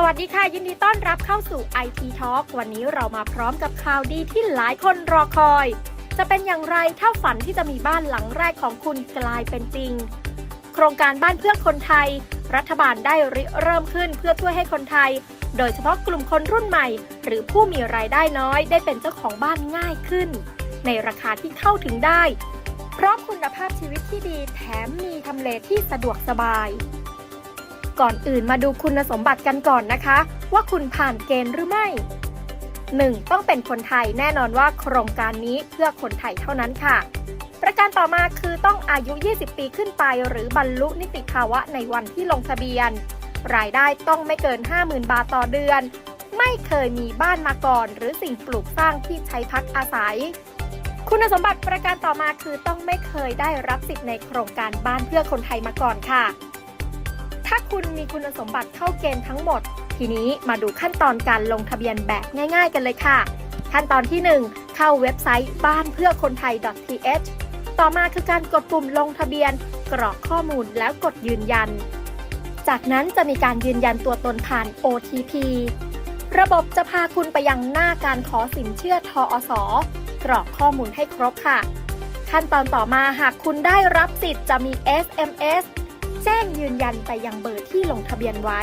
สวัสดีค่ะ ยินดีต้อนรับเข้าสู่ IT Talk วันนี้เรามาพร้อมกับข่าวดีที่หลายคนรอคอย จะเป็นอย่างไรถ้าฝันที่จะมีบ้านหลังแรกของคุณกลายเป็นจริง โครงการบ้านเพื่อคนไทย รัฐบาลได้ริเริ่มขึ้นเพื่อช่วยให้คนไทย โดยเฉพาะกลุ่มคนรุ่นใหม่ หรือผู้มีรายได้น้อยได้เป็นเจ้าของบ้านง่ายขึ้น ในราคาที่เข้าถึงได้เพราะคุณภาพชีวิตที่ดีแถมมีทำเลที่สะดวกสบาย ก่อนอื่นมาดูคุณสมบัติกันก่อนนะคะ ว่าคุณผ่านเกณฑ์หรือไม่ 1. ต้องเป็นคนไทยแน่นอนว่าโครงการนี้เพื่อคนไทยเท่านั้นค่ะ ประการต่อมาคือต้องอายุ 20 ปีขึ้นไป หรือบรรลุนิติภาวะในวันที่ลงทะเบียน รายได้ต้องไม่เกิน 50,000 บาทต่อเดือน ไม่เคยมีบ้านมาก่อน หรือสิ่งปลูกสร้างที่ใช้พักอาศัย คุณสมบัติประการต่อมาคือต้องไม่เคยได้รับสิทธิ์ในโครงการบ้านเพื่อคนไทยมาก่อนค่ะ ถ้าคุณมีคุณสมบัติเข้าเกณฑ์ทั้งหมด ทีนี้มาดูขั้นตอนการลงทะเบียนแบบง่าย ๆ กันเลยค่ะ ขั้นตอนที่ 1 เข้าเว็บไซต์บ้านเพื่อคนไทย .th ต่อมาคือการกดปุ่มลงทะเบียน กรอกข้อมูลแล้วกดยืนยัน จากนั้นจะมีการยืนยันตัวตนผ่าน OTP ระบบจะพาคุณไปยังหน้าการขอสินเชื่อทอสกรอกข้อมูลให้ครบค่ะ ขั้นตอนต่อมาหากคุณได้รับสิทธิ์จะมี SMS แจ้งยืนยันไปยังเบอร์ที่ลงทะเบียนไว้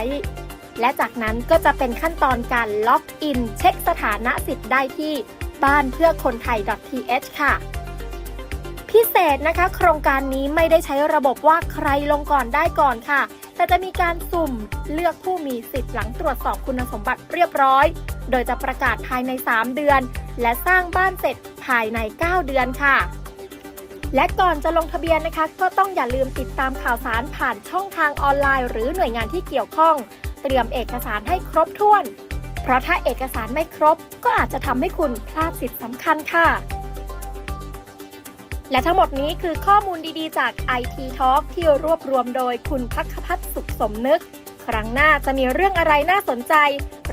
และจากนั้นก็จะเป็นขั้นตอนการล็อกอิน เช็คสถานะสิทธิ์ได้ที่บ้านเพื่อคนไทย .th ค่ะ พิเศษนะคะ โครงการนี้ไม่ได้ใช้ระบบว่าใครลงก่อนได้ก่อนค่ะ แต่จะมีการสุ่มเลือกผู้มีสิทธิ์หลังตรวจสอบคุณสมบัติเรียบร้อย โดยจะประกาศภายใน 3 เดือน และสร้างบ้านเสร็จภายใน 9 เดือนค่ะ และก่อนจะลงทะเบียนนะคะ ก็ต้องอย่าลืมติดตามข่าวสารผ่านช่องทางออนไลน์ หรือหน่วยงานที่เกี่ยวข้อง เตรียมเอกสารให้ครบถ้วน เพราะถ้าเอกสารไม่ครบ ก็อาจจะทำให้คุณพลาดสิทธิสำคัญค่ะ และทั้งหมดนี้คือข้อมูลดีๆ จาก IT Talk ที่รวบรวมโดยคุณพักพัฒน์สุขสมนึก ครั้งหน้าจะมีเรื่องอะไรน่าสนใจ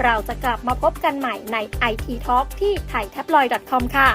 เราจะกลับมาพบกันใหม่ใน IT Talk ที่ thaitabloid.com ค่ะ